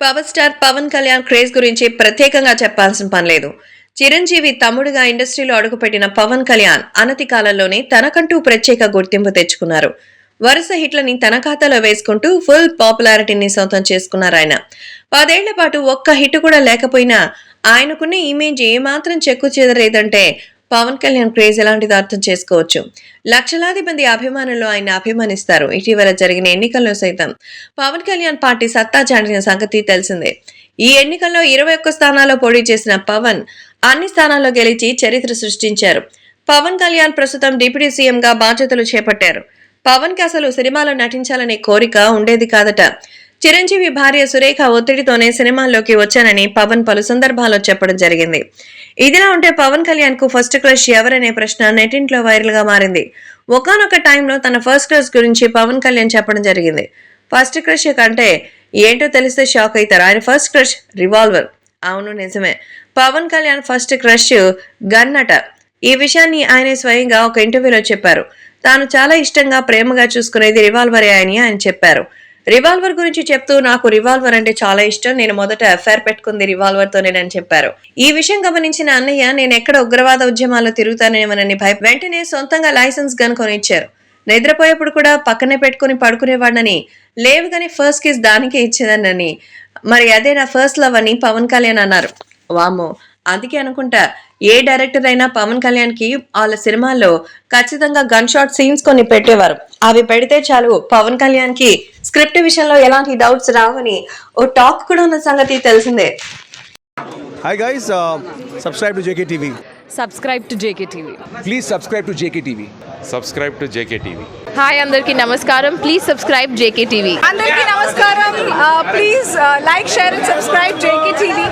Power star Pawan Kalyan craze గురించి ప్రత్యేకంగా చెప్పాల్సిన పని లేదు. చిరంజీవి తమ్ముడుగా ఇండస్ట్రీలో అడుగుపెట్టిన పవన్ కళ్యాణ్ అనతి కాలంలోనే తనకంటూ ప్రత్యేక గుర్తింపు తెచ్చుకున్నారు. వరుస హిట్లని తన ఖాతాలో వేసుకుంటూ ఫుల్ పాపులారిటీని సొంతం చేసుకున్నారు ఆయన. పదేళ్ళ పాటు ఒక్క హిట్ కూడా లేకపోయినా ఆయనకున్న ఇమేజ్ ఏమాత్రం చెక్కు చెదరేదంటే పవన్ కళ్యాణ్ క్రేజ్ ఎలాంటిదో అర్థం చేసుకోవచ్చు. లక్షలాది మంది అభిమానులు ఆయన అభిమానిస్తారు. ఇటీవల జరిగిన ఎన్నికల్లో సైతం పవన్ కళ్యాణ్ పార్టీ సత్తా చాటిన సంగతి తెలిసిందే. ఈ ఎన్నికల్లో ఇరవై ఒక్క స్థానాల్లో పోటీ చేసిన పవన్ అన్ని స్థానాల్లో గెలిచి చరిత్ర సృష్టించారు. పవన్ కళ్యాణ్ ప్రస్తుతం డిప్యూటీ సీఎంగా బాధ్యతలు చేపట్టారు. పవన్కి అసలు సినిమాలో నటించాలనే కోరిక ఉండేది కాదట. చిరంజీవి భార్య సురేఖ ఒత్తిడితోనే సినిమాల్లోకి వచ్చానని పవన్ పలు సందర్భాల్లో చెప్పడం జరిగింది. ఇదిలా ఉంటే పవన్ కళ్యాణ్కు ఫస్ట్ క్రష్ ఎవరనే ప్రశ్న నెటింట్లో వైరల్గా మారింది. ఒకనొక టైంలో తన ఫస్ట్ క్రష్ గురించి పవన్ కళ్యాణ్ చెప్పడం జరిగింది. ఫస్ట్ క్రష్ కంటే ఏంటో తెలిస్తే షాక్ అవుతారు ఆయన ఫస్ట్ క్రష్ రివాల్వర్. అవును నిజమే. Pawan Kalyan first crush gun అట ఈ విషయాన్ని ఆయన స్వయంగా ఒక ఇంటర్వ్యూలో చెప్పారు. తాను చాలా ఇష్టంగా ప్రేమగా చూసుకునేది రివాల్వరే అని ఆయన చెప్పారు. రివాల్వర్ గురించి చెప్తూ నాకు రివాల్వర్ అంటే చాలా ఇష్టం. నేను మొదట ఎఫ్ఐఆర్ పెట్టుకుంది రివాల్వర్ తోనేనని చెప్పారు. ఈ విషయం గమనించిన అన్నయ్య నేను ఎక్కడ ఉగ్రవాద ఉద్యమాల్లో తిరుగుతానేమనని భయ వెంటనే సొంతంగా లైసెన్స్ గన్ కొనిచ్చారు. నిద్రపోయేప్పుడు కూడా పక్కనే పెట్టుకుని పడుకునేవాడినని లేవు కానీ ఫస్ట్ కిస్ దానికే ఇచ్చేదానని మరి అదే నా ఫస్ట్ లవ్ అని పవన్ కళ్యాణ్ అన్నారు. వామో అందుకే అనుకుంటా ఏ డైరెక్టర్ అయినా పవన్ కళ్యాణ్కి వాళ్ళ సినిమాల్లో ఖచ్చితంగా గన్ షాట్ సీన్స్ కొన్ని పెట్టేవారు. అవి పెడితే చాలు పవన్ కళ్యాణ్కి స్క్రిప్ట్ విషయంలో ఎలాంటి డౌట్స్ రావని ఓ టాక్ కూడా ఉన్న సంగతి తెలిసిందే. Hi guys, uh, subscribe to JKTV. Subscribe to JK TV Please subscribe to JKTV. subscribe to JKTV. Hi అందరికీ నమస్కారం. ప్లీజ్ సబ్స్క్రైబ్ జేకే టీవీ అందరికీ నమస్కారం. Please like share and subscribe JK TV